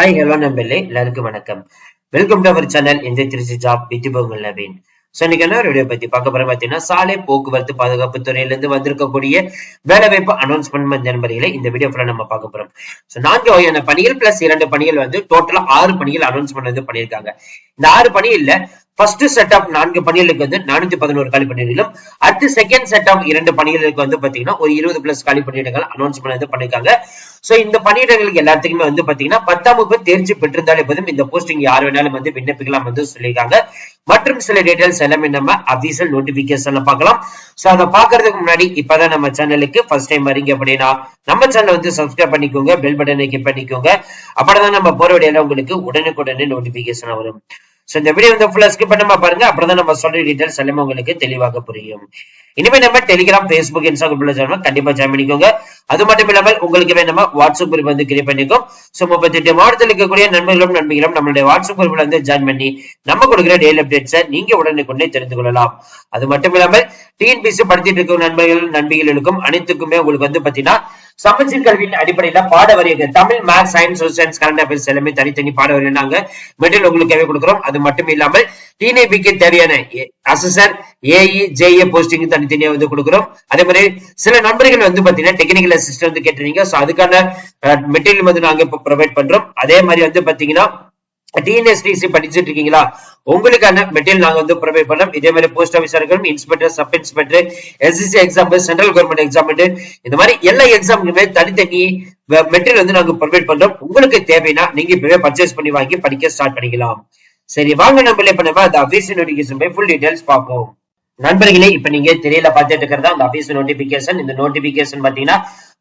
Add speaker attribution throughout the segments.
Speaker 1: Hi hello நம்பர்களே எல்லாருக்கும் வணக்கம். Welcome to அவர் சேனல் இந்த திருச்சி ஜாப் வித்துபவங்கள் நவீன் ஸோ இன்னைக்கு என்ன வீடியோ பத்தி பார்க்க போறோம் பார்த்தீங்கன்னா சாலை போக்குவரத்து பாதுகாப்பு துறையில இருந்து வந்திருக்கக்கூடிய வேலைவாய்ப்பு அனௌன்ஸ்மெண்ட் நண்பர்களை இந்த வீடியோ ஃபுல்லா நம்ம பார்க்க போறோம். ஸோ நான்கு வகையான பணிகள் பிளஸ் இரண்டு பணிகள் வந்து டோட்டலா ஆறு பணிகள் அனௌன்ஸ்மெண்ட் வந்து பண்ணியிருக்காங்க. இந்த ஆறு பணிகள்ல ஃபர்ஸ்ட் செட் ஆஃப் நான்கு பணிகளுக்கு வந்து நானூத்தி பதினோரு காலி பணியிடங்களும் அடுத்து செகண்ட் செட் ஆஃப் இரண்டு பணிகளுக்கு வந்து பாத்தீங்கன்னா ஒரு இருபது பிளஸ் காலி பணியிடங்கள் அனௌன்ஸ்மெண்ட் வந்து பண்ணிருக்காங்க. சோ இந்த பணியிடங்களுக்கு எல்லாத்துக்குமே வந்து பாத்தீங்கன்னா பத்தாம் வகுப்பு தேர்ச்சி பெற்றிருந்தாலே போதும் இந்த போஸ்டிங் யார் வேணாலும் வந்து விண்ணப்பிக்கலாம் வந்து சொல்லியிருக்காங்க. மற்றும் சில டீடைல்ஸ் எல்லாமே நம்ம அபிஷியல் நோட்டிபிகேஷன்ல பார்க்கலாம். சோ அதை பாக்குறதுக்கு முன்னாடி இப்பதான் நம்ம சேனலுக்கு ஃபர்ஸ்ட் டைம் வரீங்க அப்படின்னா நம்ம சேனல் வந்து சப்ஸ்கிரைப் பண்ணிக்கோங்க பெல் பட்டனை கிளிக் பண்ணிக்கோங்க. அப்படிதான் நம்ம போற வழியெல்லாம் உங்களுக்கு உடனுக்குடனே நோட்டிபிகேஷன் வரும். ஸோ இந்த வீடியோ வந்து ஃபுல்லாக ஸ்கிப் பண்ணாம பாருங்க. அப்புறம் தான் நம்ம சொல்ற டீடைல்ஸ் எல்லாமே உங்களுக்கு தெளிவாக புரியும். இனிமே நம்ம டெலிகிராம் ஃபேஸ்புக் இன்ஸ்டாகிராம் சேனல் கண்டிப்பா ஜாயின் பண்ணிக்கோங்க. அது மட்டும் இல்லாமல் உங்களுக்கு வேணுமா வாட்ஸ்அப் குரூப் வந்து கிரியேட் பண்ணிக்கோம். சோ முப்பத்தி எட்டு மாவட்டத்தில் இருக்கக்கூடிய நண்பர்களும் நண்பிகளும் நம்மளுடைய வாட்ஸ்அப் குரூப்ல வந்து ஜாயின் பண்ணி நம்ம கொடுக்குற டெய்லி அப்டேட்ஸை நீங்க உடனுக்குடனே தெரிந்து கொள்ளலாம். அது மட்டும் இல்லாமல் டிஎன்பிசி படிச்சுட்டு இருக்கும் நண்பர்கள் நண்பிகளுக்கும் அனைத்துக்குமே உங்களுக்கு வந்து பாத்தீங்கன்னா சமச்சீர் கல்வியின் அடிப்படையில பாட வரிகள் Tamil maths science science current affairs எல்லாமே தனித்தனி பாட வரிகள் நாங்க மெட்டீரியல் உங்களுக்காகவே கொடுக்குறோம் அது மட்டும் இல்லாமல் டிஎன்பிக்கு தேவையான அசசர் ஏஇ ஜேஏ போஸ்டிங் தனித்தனியா வந்து கொடுக்குறோம். அதே மாதிரி சில நண்பர்கள் வந்து பாத்தீங்கன்னா டெக்னிக்கல் அசிஸ்டன்ட் வந்து கேட்டுறீங்க சோ அதுக்கான மெட்டீரியல் வந்து நாங்க இப்போ ப்ரொவைட் பண்றோம். அதே மாதிரி வந்து பாத்தீங்கன்னா டிஎன்எஸ்டிசி படிச்சுட்டு இருக்கீங்களா உங்களுக்கான மெட்டீரியல் நாங்க வந்து ப்ரொவைட் பண்ணோம் இதே மாதிரி post ஆஃபீஸர்கள் inspector sub inspector SSC exam central government exam இந்த மாதிரி எல்லா எக்ஸாமுக்குமே தனித்தனி மெட்டீரியல் வந்து நாங்க ப்ரொவைட் பண்றோம். உங்களுக்கு தேவைன்னா நீங்க இப்பவே பர்ச்சேஸ் பண்ணி வாங்கி படிக்க ஸ்டார்ட் பண்ணிக்கலாம். சரி வாங்க நம்மளே இப்ப அந்த அபிசி நோட்டிபிகேஷன் போய் ஃபுல் டீடைல்ஸ் பார்ப்போம். நண்பர்களே இப்ப நீங்க திரையில பார்த்துட்டு இருக்கிறதா அந்த அபிஷியல் நோட்டிபிகேஷன் இந்த நோட்டிபிகேஷன் பாத்தீங்கன்னா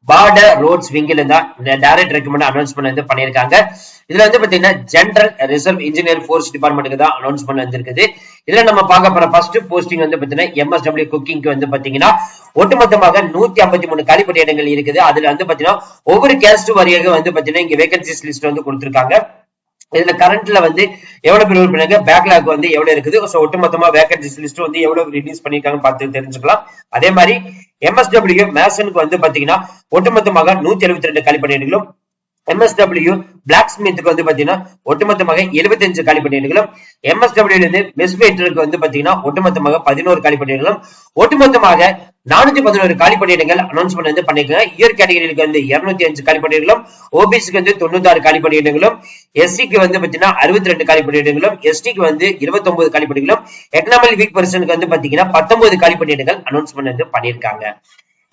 Speaker 1: பார்டர் ரோட்ஸ் விங்கில் தான் டைரக்ட் ரெக்கமெண்ட் அனௌன்ஸ்மெண்ட் வந்து பண்ணியிருக்காங்க. இதுல வந்து பாத்தீங்கன்னா ஜென்ரல் ரிசர்வ் இன்ஜினியர் ஃபோர்ஸ் டிபார்ட்மெண்ட்டுக்கு தான் அனௌன்ஸ்மெண்ட் வந்திருக்குது. இதுல நம்ம பார்க்க போற ஃபர்ஸ்ட் போஸ்டிங் வந்து பாத்தீங்கன்னா எம்எஸ்டபிள்யூ குக்கிங்க்கு வந்து பாத்தீங்கன்னா ஒட்டுமொத்தமாக நூத்தி ஐம்பத்தி மூணு காலிப்பட்ட இடங்கள் இருக்குது. அதுல வந்து பாத்தீங்கன்னா ஒவ்வொரு கேஸ்ட் வரியாக வந்து பாத்தீங்கன்னா இங்க வேகன்சிஸ் லிஸ்ட் வந்து கொடுத்திருக்காங்க. இதுல கரண்ட்ல வந்து எவ்வளவு பேர் உறுப்பினங்க பேக்லாக் வந்து எவ்வளவு இருக்குது? ஸோ ஒட்டுமொத்தமா வேகன்சிஸ் லிஸ்ட் வந்து எவ்வளவு ரிலீஸ் பண்ணிருக்காங்கன்னு பார்த்து தெரிஞ்சுக்கலாம். அதே மாதிரி எம்எஸ்டபிள்யூ மேசனுக்கு வந்து பாத்தீங்கன்னா ஒட்டுமொத்தமாக நூத்தி எழுபத்தி ரெண்டு காலிப்பணியிடங்களும் எம்எஸ்டபிள்யூ பிளாக் ஸ்மித்துக்கு வந்து பாத்தீங்கன்னா ஒட்டுமொத்தமாக எழுபத்தி அஞ்சு காலிப்பணியிடங்களும் எம்எஸ்டபிள்யூல இருந்து மெஸ்பேட்டருக்கு வந்து பாத்தீங்கன்னா ஒட்டுமொத்தமாக பதினோரு காலிப்பணியிடங்களும் ஒட்டுமொத்தமாக நானூத்தி பதினோரு காலிப்பணியிடங்கள் அனௌன்ஸ்மெண்ட் வந்து பண்ணிருக்காங்க இயர் கேட்டகரிக்கு வந்து இருநூத்தி அஞ்சு காலிப்பணியிடங்களும் ஓபிசிக்கு வந்து தொண்ணூத்தி ஆறு காலிப்பணியிடங்களும் எஸ்சிக்கு வந்து பாத்தீங்கன்னா அறுபத்தி ரெண்டு காலி பணியிடங்களும் எஸ்டிக்கு வந்து இருபத்தி ஒன்பது காலிப்பணிகளும் எக்கனாமிக் வீக் பர்சனுக்கு வந்து பாத்தீங்கன்னா பத்தொன்பது காலிப்பணியிடங்கள் அனௌன்ஸ்மெண்ட் வந்து பண்ணிருக்காங்க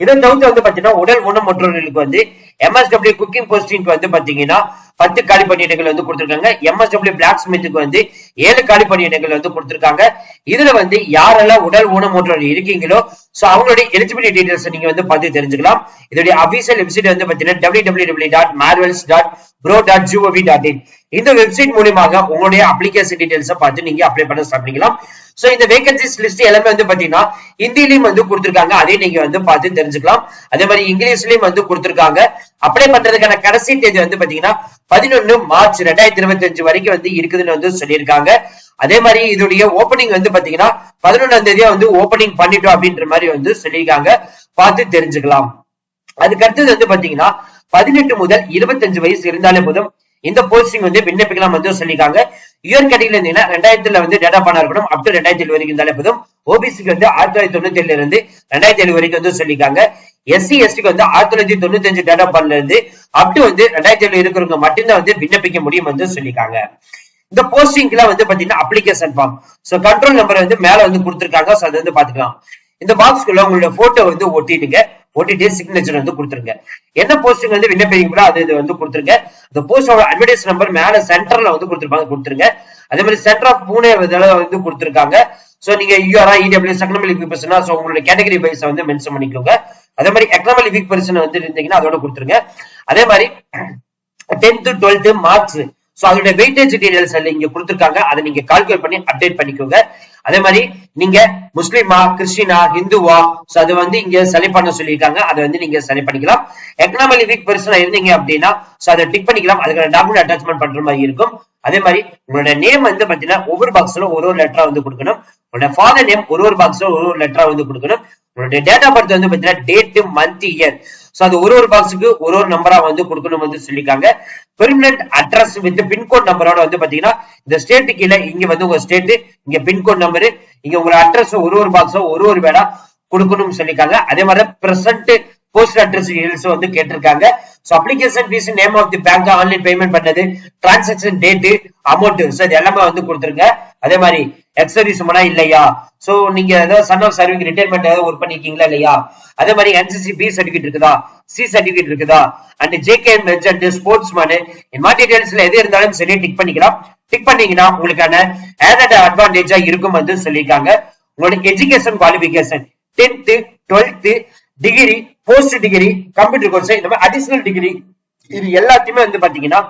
Speaker 1: இதை தவிர்த்து வந்து பாத்தீங்கன்னா உடல் ஊனமுற்றவர்களுக்கு வந்து எம்எஸ்டபிள்யூ குக்கிங் போஸ்டிங்க்கு வந்து பாத்தீங்கன்னா பத்து காலி பணியிடங்கள் வந்து கொடுத்திருக்காங்க. எம்எஸ்டபிள்யூ பிளாக் ஸ்மித்துக்கு வந்து ஏழு காலி பணியிடங்கள் வந்து கொடுத்திருக்காங்க. இதுல வந்து யாரெல்லாம் உடல் ஊனமுற்றவர்கள் இருக்கீங்களோ சோ அவங்களுடைய எலிஜிபிலிட்டி டீடைல்ஸ் நீங்க வந்து பார்த்து தெரிஞ்சுக்கலாம். இதோடைய அபிஷியல் வெப்சைட் வந்து பாத்தீங்கன்னா W W W dot marvels dot bro dot GOV dot in இந்த வெப்சைட் மூலியமாக உங்களுடைய அப்ளிகேஷன் டீடைல்ஸ் பார்த்து நீங்க அப்ளை பண்ண சாப்பிடலாம் சோ இந்த வேகன்சிஸ் லிஸ்ட் எல்லாமே வந்து பாத்தீங்கன்னா ஹிந்திலையும் வந்து கொடுத்திருக்காங்க. அதையும் நீங்க வந்து பார்த்து தெரிஞ்சுக்கலாம். அதே மாதிரி இங்கிலீஷ்லயும் வந்து கொடுத்திருக்காங்க. அப்ளை பண்றதுக்கான கடைசி தேதி வந்து பாத்தீங்கன்னா பதினொன்னு மார்ச் ரெண்டாயிரத்தி இருபத்தி அஞ்சு வரைக்கும் வந்து இருக்குதுன்னு வந்து சொல்லியிருக்காங்க. அதே மாதிரி இதோடைய ஓபனிங் வந்து பாத்தீங்கன்னா பதினொன்றாம் தேதியா வந்து ஓபனிங் பண்ணிட்டோம் அப்படின்ற மாதிரி வந்து சொல்லியிருக்காங்க. பார்த்து தெரிஞ்சுக்கலாம். அதுக்கடுத்தது வந்து பாத்தீங்கன்னா பதினெட்டு முதல் இருபத்தஞ்சு வயசு இருந்தாலே போதும். இந்த போஸ்டிங் வந்து விண்ணப்பிக்கலாம் வந்து சொல்லியிருக்காங்க. இயர் கேட்டகரியில இருந்தீங்கன்னா ரெண்டாயிரத்துல வந்து டேட்டா பண்ணா இருக்கணும். அப் டு ரெண்டாயிரத்தி ஏழு வரைக்கும் இருந்தாலே போதும். ஓபிசிக்கு வந்து ஆயிரத்தி தொள்ளாயிரத்தி தொண்ணூத்தி ஏழுல இருந்து ரெண்டாயிரத்தி ஏழு வரைக்கும் வந்து சொல்லியிருக்காங்க. எஸ்சி எஸ்டிக்கு வந்து ஆயிரத்தி தொள்ளாயிரத்தி தொண்ணூத்தி அஞ்சு டேட்டா பண்ணல இருந்து அப் டு வந்து ரெண்டாயிரத்தி ஏழு இருக்கிறவங்க மட்டும்தான் வந்து விண்ணப்பிக்க முடியும் வந்து சொல்லியிருக்காங்க. இந்த போஸ்டிங்ல வந்து பாத்தீங்கன்னா application form so control number வந்து மேல வந்து கொடுத்துருக்காங்க. சோ அதை வந்து பாத்துக்கலாம் இந்த பாக்ஸ்க்குள்ள உங்களோட போட்டோ வந்து ஒட்டிடுங்க. ஒட்டிட்டு சிக்னேச்சர் வந்து கொடுத்துருங்க. என்ன போஸ்டிங் வந்து விண்ணப்பிக்கிறீங்களோ அது இது வந்து கொடுத்துருங்க. அந்த போஸ்டோட அட்வர்டைஸ் நம்பர் மேல சென்டர்ல வந்து கொடுத்துருப்பாங்க கொடுத்துருங்க. அதே மாதிரி சென்டர் ஆஃப் பூனே வந்து கொடுத்துருக்காங்க. சோ நீங்க யூஆர்ஆ இடபிள்யூ எக்கனாமிக் வீக் பர்சனா சோ உங்களோட கேட்டகரி வைஸ் வந்து மென்ஷன் பண்ணிக்கோங்க. அதே மாதிரி எக்கனாமிக் வீக் பர்சன் வந்து இருந்தீங்கன்னா அதோட கொடுத்துருங்க. அதே மாதிரி டென்த்து டுவெல்த் மார்க்ஸ் சோ அதோட வெயிட்டேஜ் டீடைல்ஸ் இங்க கொடுத்துருக்காங்க. அதை நீங்க கால்குலேட் பண்ணி அப்டேட் பண்ணிக்கோங்க. அதே மாதிரி நீங்க முஸ்லீமா கிறிஸ்டினா ஹிந்துவா சோ அது வந்து இங்க சரி பண்ண சொல்லியிருக்காங்க. அதை வந்து நீங்க சரி பண்ணிக்கலாம். எக்கனாமிக் வீக் பர்சனா இருந்தீங்க அப்படின்னா சோ அதை டிக் பண்ணிக்கலாம். அதுக்கான டாக்குமெண்ட் அட்டாச்மெண்ட் பண்ற மாதிரி இருக்கும். அதே மாதிரி உங்களோட நேம் வந்து பாத்தீங்கன்னா ஒவ்வொரு பாக்ஸ்ல ஒரு ஒரு லெட்டரா வந்து கொடுக்கணும். உங்களோட ஃபாதர் நேம் ஒரு ஒரு பாக்ஸ்ல ஒரு ஒரு லெட்டரா வந்து கொடுக்கணும். உங்களுடைய டேட் ஆஃப் பர்த் வந்து பாத்தீங்கன்னா டேட் மந்த் இயர் சோ அது ஒரு ஒரு பாக்ஸுக்கு ஒரு ஒரு நம்பரா வந்து கொடுக்கணும் வந்து சொல்லிருக்காங்க பெர்மனன்ட் அட்ரஸ் வித் பின்கோட் நம்பரோட வந்து பாத்தீங்கன்னா இந்த ஸ்டேட்டு கீழே இங்க வந்து உங்க ஸ்டேட் இங்க பின்கோட் நம்பர் இங்க உங்களோட அட்ரஸ் ஒரு ஒரு பாக்ஸோ ஒரு ஒரு வேடா கொடுக்கணும்னு சொல்லிருக்காங்க அதே மாதிரி பிரசன்ட் போஸ்ட் அட்ரஸ் டீடைல்ஸ் வந்து கேட்டிருக்காங்க. So application fee name of the bank online payment பண்ணது. டிரான்சாக்ஷன் டேட்டு அமௌண்ட் ஸோ இது எல்லாமே வந்து கொடுத்துருங்க. அதே மாதிரி எக்ஸர்வீஸ் மனா இல்லையா? சோ நீங்க ஏதாவது சன் ஆஃப் சர்விங் ரிட்டைர்மெண்ட் ஏதாவது ஒர்க் பண்ணிருக்கீங்களா இல்லையா? அதே மாதிரி என்சிசி பி சர்டிஃபிகேட் இருக்குதா? சி சர்டிபிகேட் இருக்குதா? And JK merchant sports menu இந்த மாதிரி டீடைல்ஸ்ல எது இருந்தாலும் சரி டிக் பண்ணிக்கலாம். டிக் பண்ணீங்கன்னா உங்களுக்கான ஏதாவது அட்வான்டேஜா இருக்கும் வந்து சொல்லியிருக்காங்க. உங்களோட education qualification tenth twelfth degree post degree computer course இந்த மாதிரி அடிஷனல் டிகிரி இது எல்லாத்தையுமே வந்து பாத்தீங்கன்னா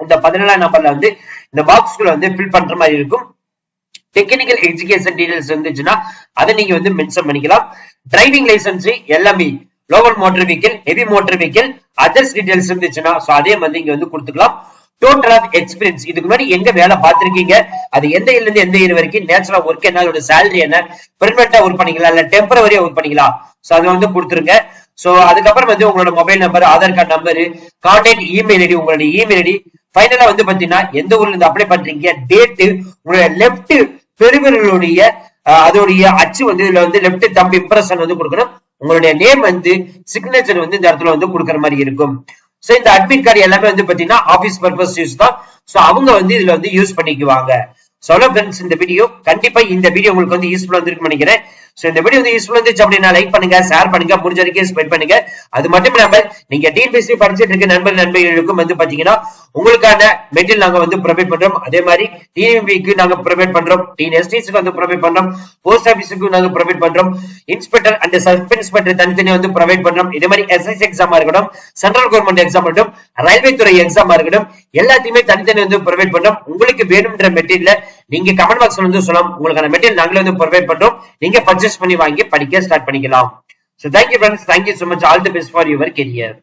Speaker 1: இந்த பதினேழாம் நம்பர்ல வந்து இந்த பாக்ஸ்குள்ள வந்து ஃபில் பண்ற மாதிரி இருக்கும். டெக்னிக்கல் எஜுகேஷன் டீடைல்ஸ் இருந்துச்சுன்னா அதை நீங்க வந்து மென்ஷன் பண்ணிக்கலாம். டிரைவிங் லைசன்ஸ் எல்லாமே லோவல் motor vehicle heavy motor vehicle others details இருந்துச்சுன்னா சோ அதே வந்து இங்க வந்து கொடுத்துக்கலாம். டோட்டல் ஆஃப் எக்ஸ்பீரியன்ஸ் இதுக்கு முன்னாடி எங்க வேலை பார்த்திருக்கீங்க? அது எந்த இயர்ல இருந்து எந்த இயர் வரைக்கும் நேச்சுரல் ஒர்க் என்ன? அதோட சேலரி என்ன? பெர்மனண்டா ஒர்க் பண்ணிக்கலாம். இல்ல டெம்பரவரியா ஒர்க் பண்ணிக்கலாம். சோ அது வந்து கொடுத்துருங்க. சோ அதுக்கப்புறம் வந்து உங்களோட mobile number Aadhaar card number contact email ID உங்களோட இமெயில் ஐடி ஃபைனலா வந்து பாத்தீங்கன்னா எந்த ஊர்ல இருந்து அப்ளை பண்றீங்க? டேட்டு உங்களோட லெப்ட் பெருவிரலுடைய அதோடைய அச்சு வந்து இதுல வந்து லெப்ட் தம்பி இம்ப்ரெஷன் வந்து கொடுக்கணும். உங்களுடைய நேம் வந்து சிக்னேச்சர் வந்து இந்த இடத்துல வந்து கொடுக்குற மாதிரி இருக்கும். சோ இந்த அட்மிட் கார்டு எல்லாமே வந்து பாத்தீங்கன்னா ஆபீஸ் பர்பஸ் யூஸ் தான். சோ அவங்க வந்து இதுல வந்து யூஸ் பண்ணிக்குவாங்க. சொல்ல ஃப்ரெண்ட்ஸ் இந்த வீடியோ கண்டிப்பா இந்த வீடியோ உங்களுக்கு வந்து யூஸ்ஃபுல்லா இருந்திருக்கும் நினைக்கிறேன். சோ இந்த வீடியோ வந்து யூஸ்ஃபுல்லா இருந்துச்சு அப்படின்னா லைக் பண்ணுங்க ஷேர் பண்ணுங்க முடிஞ்ச வரைக்கும் ஸ்பெண்ட் பண்ணுங்க. அது மட்டும் இல்லாம நீங்க டிஎன்பிஎஸ்சி படிச்சுட்டு இருக்க நண்பர் நண்பர்களுக்கும் வந்து பாத்தீங்கன்னா உங்களுக்கான மெட்டீரியல் நாங்க வந்து ப்ரொவைட் பண்றோம். அதே மாதிரி டிஎம்பிக்கு நாங்க ப்ரொவைட் பண்றோம். டிஎன்எஸ்டிஸ்க்கு வந்து ப்ரொவைட் பண்றோம். போஸ்ட் ஆபீஸுக்கு நாங்க ப்ரொவைட் பண்றோம். இன்ஸ்பெக்டர் அண்ட் சப் இன்ஸ்பெக்டர் தனித்தனியா வந்து ப்ரொவைட் பண்றோம். இதே மாதிரி எஸ்எஸ் எக்ஸாமா இருக்கட்டும் சென்ட்ரல் கவர்மெண்ட் எக்ஸாம் இருக்கட்டும் ரயில்வே துறை எக்ஸாமா இருக்கட்டும் எல்லாத்தையுமே தனித்தனி வந்து ப்ரொவைட் பண்றோம். உங்களுக்கு வேணும்ன்ற மெட்டீரியல் நீங்க கமெண்ட் பாக்ஸ்ல வந்து சொல்லலாம். உங்களுக்கான மெட்டீரியல் நாங்களே வந்து ப்ரொவைட் பண்றோம். நீங்க பர்ச்சேஸ் பண்ணி வாங்கி படிக்க ஸ்டார்ட் பண்ணிக்கலாம் so thank you friends thank you so much all the best for your career